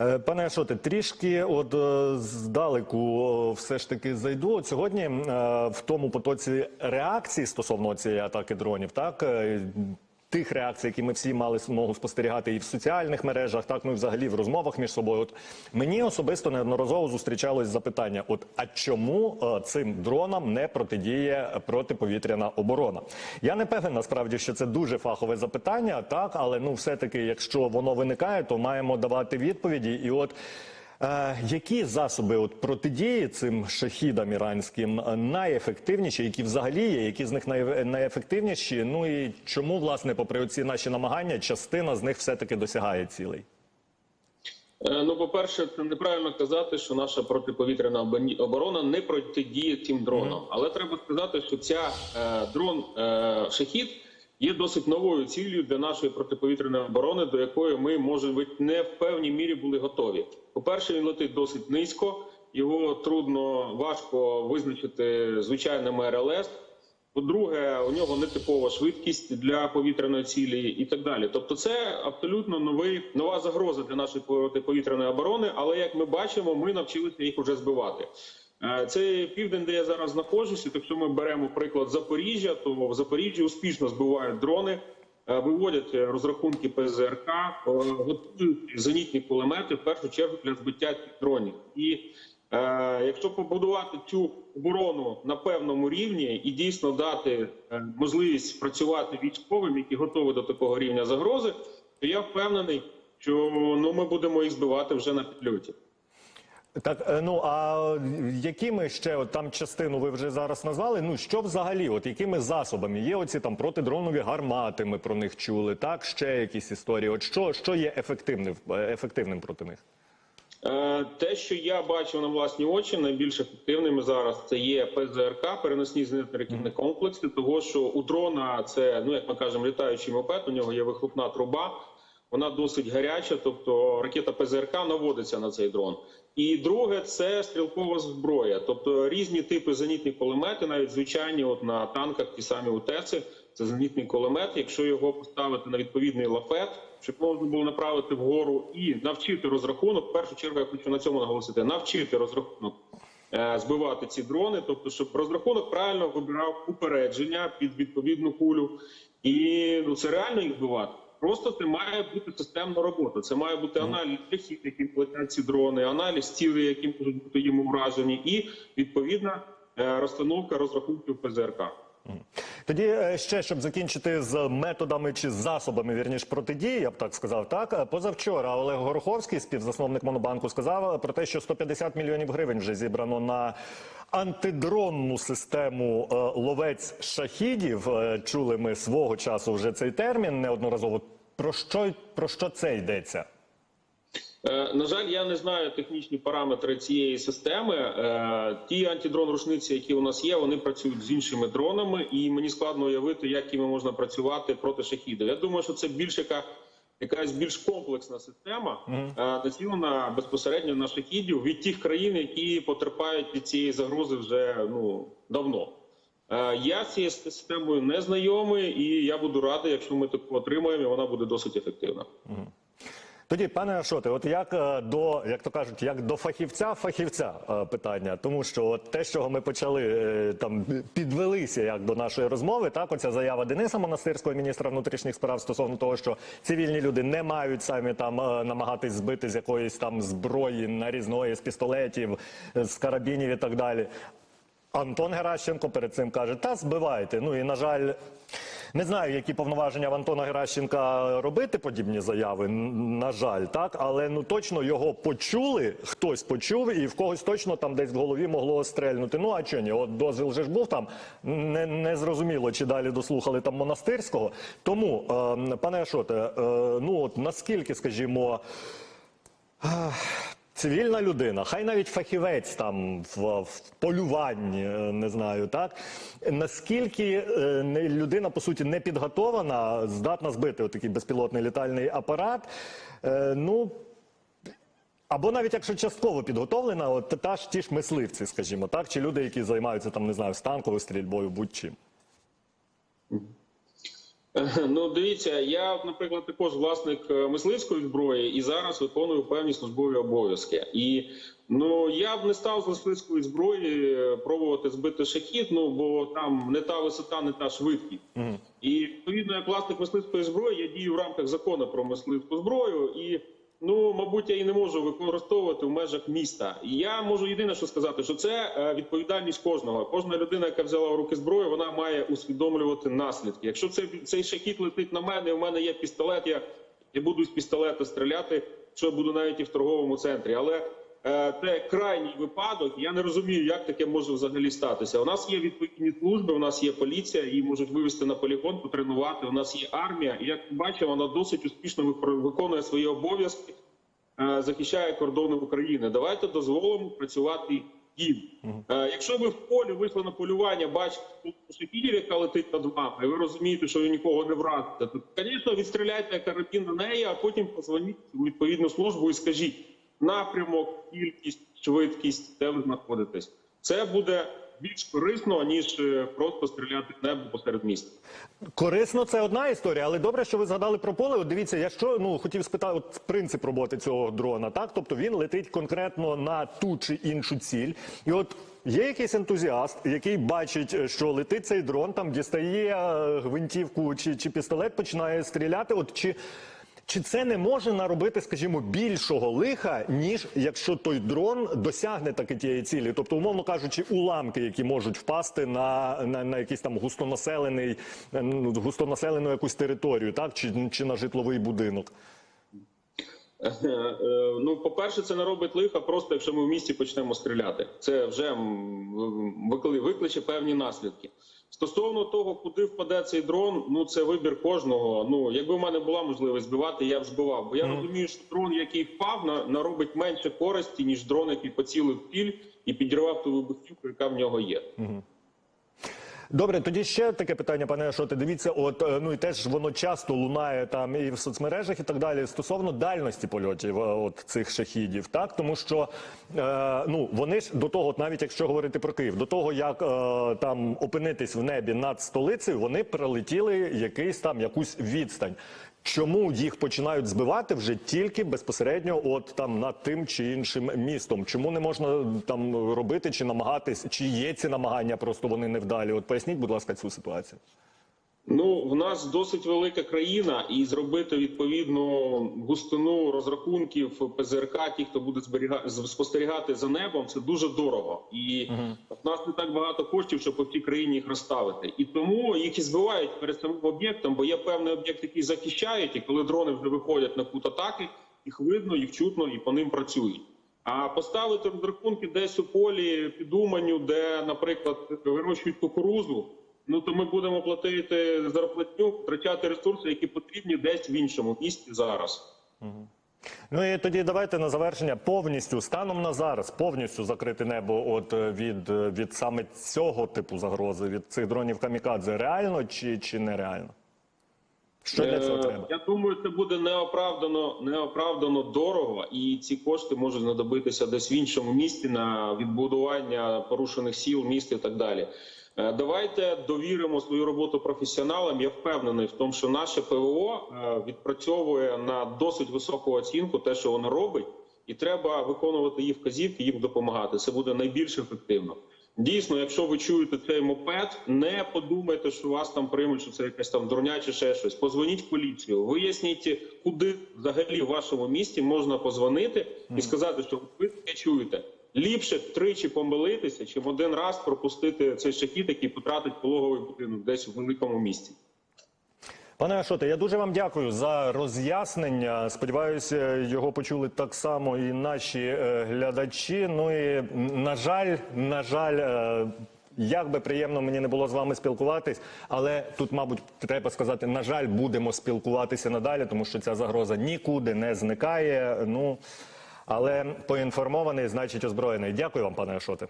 Е, Пане Ашоте, трішки от е, здалеку все ж таки зайду. От сьогодні е, в тому потоці реакції стосовно цієї атаки дронів, так тих реакцій, які ми всі мали змогу спостерігати і в соціальних мережах, так ну і взагалі в розмовах між собою. От мені особисто неодноразово зустрічалось запитання: от а чому е, цим дронам не протидіє протиповітряна оборона? Я не певен насправді, що це дуже фахове запитання, так але ну все таки, якщо воно виникає, то маємо давати відповіді. І от які засоби от протидії цим шахідам іранським е, найефективніші, які взагалі є, які з них най- найефективніші? Ну і чому, власне, попри ці наші намагання, частина з них все-таки досягає цілей? Е, Ну, по-перше, це неправильно казати, що наша протиповітряна оборона не протидіє цим дронам. Але треба сказати, що ця е, дрон е, шахід є досить новою ціллю для нашої протиповітряної оборони, до якої ми, може бути, не в певній мірі були готові. По-перше, він летить досить низько, його трудно важко визначити звичайними РЛС. По-друге, у нього нетипова швидкість для повітряної цілі і так далі. Тобто, це абсолютно новий нова загроза для нашої протиповітряної оборони. Але як ми бачимо, ми навчилися їх уже збивати. Е, Це південь, де я зараз знаходжуся. Якщо ми беремо приклад Запоріжжя, то в Запоріжжі успішно збивають дрони, е, виводять розрахунки ПЗРК, е, готують зенітні кулемети в першу чергу для збиття дронів. І Е, якщо побудувати цю оборону на певному рівні і дійсно дати можливість працювати військовим, які готові до такого рівня загрози, то я впевнений, що ну ми будемо їх збивати вже на підльоті. Так, е, ну а якими ще от там частину ви вже зараз назвали? Ну що взагалі, от якими засобами є оці там протидронові гармати? Ми про них чули, так ще якісь історії. От що, що є ефективним е, ефективним проти них? Е, Те, що я бачив на власні очі, найбільш ефективними зараз це є ПЗРК, переносні зенитно-ракетні комплекси, того що у дрона це, ну як ми кажемо, літаючий мопед, у нього є вихлопна труба, вона досить гаряча, тобто ракета ПЗРК наводиться на цей дрон. І друге, це стрілкова зброя, тобто різні типи зенітні кулемети, навіть звичайні, от на танках, ті самі УТЕСи, це зенітний кулемет. Якщо його поставити на відповідний лафет, щоб можна було направити вгору і навчити розрахунок. В першу чергу я хочу на цьому наголосити: навчити розрахунок е, збивати ці дрони, тобто, щоб розрахунок правильно вибирав упередження під відповідну кулю, і ну це реально їх збивати. Просто це має бути системна робота. Це має бути аналіз шляхів, яким летять ці дрони, аналіз цілей, які можуть бути їм уражені, і відповідна е, розстановка розрахунків ПЗРК. Тоді е, ще щоб закінчити з методами чи засобами вірніш протидії, я б так сказав. Так Е, позавчора Олег Гороховський, співзасновник Монобанку, сказав про те, що 150 мільйонів гривень вже зібрано на антидронну систему е, ловець шахідів. Е, Чули ми свого часу вже цей термін неодноразово. Про що про що це йдеться? Е, На жаль, я не знаю технічні параметри цієї системи. Е, Ті антидрон-рушниці, які у нас є, вони працюють з іншими дронами, і мені складно уявити, як іми можна працювати проти шахідів. Я думаю, що це більш яка якась більш комплексна система, е, націлена безпосередньо на шахідів від тих країн, які потерпають від цієї загрози вже ну давно. Я з цією системою не знайомий, і я буду радий, якщо ми таку отримаємо, і вона буде досить ефективна. Тоді, пане Ашоте, от як е, до, як то кажуть, як до фахівця фахівця е, питання, тому що от те, з чого ми почали е, там підвелися як до нашої розмови, так оця заява Дениса Монастирського, міністра внутрішніх справ стосовно того, що цивільні люди не мають самі там намагатись збити з якоїсь там зброї нарізної, з пістолетів, з карабінів і так далі. Антон Геращенко перед цим каже: та збивайте. Ну і на жаль, не знаю, які повноваження в Антона Геращенка робити подібні заяви. На жаль, так, але ну точно його почули, хтось почув, і в когось точно там десь в голові могло стрельнути. Ну а чого ні? От дозвіл же ж був там. Не, не зрозуміло, чи далі дослухали там монастирського. Тому, е, пане Ашоте, е, ну от наскільки, скажімо. Цивільна людина, хай навіть фахівець там в, в полюванні, е, не знаю, так наскільки е, людина по суті не підготована, здатна збити отакий безпілотний літальний апарат. Е, ну або навіть якщо частково підготовлена, от та ж ті ж мисливці, скажімо, так, чи люди, які займаються там, не знаю, станковою стрільбою, будь-чим. Ну, дивіться, я, наприклад, також власник е, мисливської зброї і зараз виконую певні службові обов'язки. І ну я б не став з мисливської зброї е, пробувати збити шахід, ну бо там не та висота, не та швидкість. І відповідно, як власник мисливської зброї, я дію в рамках закону про мисливську зброю і. Ну, мабуть, я і не можу використовувати в межах міста. І я можу єдине, що сказати, що це е, відповідальність кожного. Кожна людина, яка взяла в руки зброю, вона має усвідомлювати наслідки. Якщо цей, цей шахіт летить на мене, і в мене є пістолет, я, я буду з пістолета стріляти, що я буду навіть і в торговому центрі. Але це крайній випадок. Я не розумію, як таке може взагалі статися. У нас є відповідні служби, у нас є поліція, її можуть вивести на полігон, потренувати. У нас є армія. І як бачимо, вона досить успішно виконує свої обов'язки, е, захищає кордони України. Давайте дозволимо працювати їм. Е, Якщо ви в полі вийшли на полювання, бачите шахідів, яка летить над вами, і ви розумієте, що ви нікого не вразите, то, звісно, відстріляйте карабін на неї, а потім позвоніть у відповідну службу і скажіть напрямок, кількість, швидкість, де ви знаходитесь. Це буде більш корисно, ніж е, просто стріляти в небо посеред міста. Корисно, це одна історія, але добре, що ви згадали про поле. От дивіться, я що ну хотів спитати, от принцип роботи цього дрона, так тобто він летить конкретно на ту чи іншу ціль, і от. Є якийсь ентузіаст, який бачить, що летить цей дрон, там дістає е, гвинтівку чи, чи пістолет, починає стріляти. От чи, чи це не може наробити, скажімо, більшого лиха, ніж якщо той дрон досягне таки тієї цілі? Тобто, умовно кажучи, уламки, які можуть впасти на, на, на якийсь там густонаселений, ну, густонаселену якусь територію, так чи, чи на житловий будинок? Е, е, Ну, по-перше, це не робить лиха, просто якщо ми в місті почнемо стріляти. Це вже викличе певні наслідки. Стосовно того, куди впаде цей дрон, ну це вибір кожного. Ну, якби в мене була можливість збивати, я б збивав. Бо я розумію, що дрон, який впав, на- наробить менше користі, ніж дрон, який поцілив піль і підірвав ту вибухівку, яка в нього є. Добре, тоді ще таке питання, пане Ашоте. Дивіться, от е, ну і теж воно часто лунає там і в соцмережах, і так далі. Стосовно дальності польотів е, от цих шахідів, так тому що е, ну вони ж до того, навіть якщо говорити про Київ, до того як е, там опинитись в небі над столицею, вони пролетіли якийсь там якусь відстань. Чому їх починають збивати вже тільки безпосередньо, от там над тим чи іншим містом? Чому не можна там робити чи намагатись, чи є ці намагання, просто вони невдалі? От поясніть, будь ласка, цю ситуацію. Ну, в нас досить велика країна, і зробити відповідну густину розрахунків ПЗРК, ті, хто буде зберіга... з- спостерігати за небом, це дуже дорого. І в нас не так багато коштів, щоб по всій країні їх розставити. І тому їх і збивають перед самим об'єктом, бо є певний об'єкт, який захищають, і коли дрони вже виходять на кут атаки, їх видно, їх чутно і по ним працюють. А поставити розрахунки десь у полі під Уманню, де, наприклад, вирощують кукурузу. Ну то ми будемо платити зарплатню, втрачати ресурси, які потрібні десь в іншому місті зараз. Ну і тоді давайте на завершення повністю станом на зараз повністю закрити небо от е, від, е, від саме цього типу загрози, від цих дронів камікадзе. Реально чи, чи нереально? Що для цього Е, треба? Я думаю, це буде неоправдано, неоправдано дорого, і ці кошти можуть знадобитися десь в іншому місті на відбудування порушених сіл, міст і так далі. Е, Давайте довіримо свою роботу професіоналам. Я впевнений в тому, що наше ПВО е, відпрацьовує на досить високу оцінку те, що воно робить, і треба виконувати їх вказівки, їм допомагати. Це буде найбільш ефективно. Дійсно, якщо ви чуєте цей мопед, не подумайте, що вас там приймуть, що це якась там дурня чи ще щось. Позвоніть в поліцію, виясніть, куди взагалі в вашому місті можна позвонити і сказати, що ви таке чуєте. Ліпше тричі помилитися, чим один раз пропустити цей шахіт, який потратить пологовий будинок десь у великому місті. Пане Ашоте, я дуже вам дякую за роз'яснення. Сподіваюся, його почули так само і наші е, глядачі. Ну і на жаль, на жаль. е, Як би приємно мені не було з вами спілкуватись, але тут, мабуть, треба сказати, на жаль, будемо спілкуватися надалі, тому що ця загроза нікуди не зникає. Ну але поінформований, значить озброєний. Дякую вам, пане Ашоте.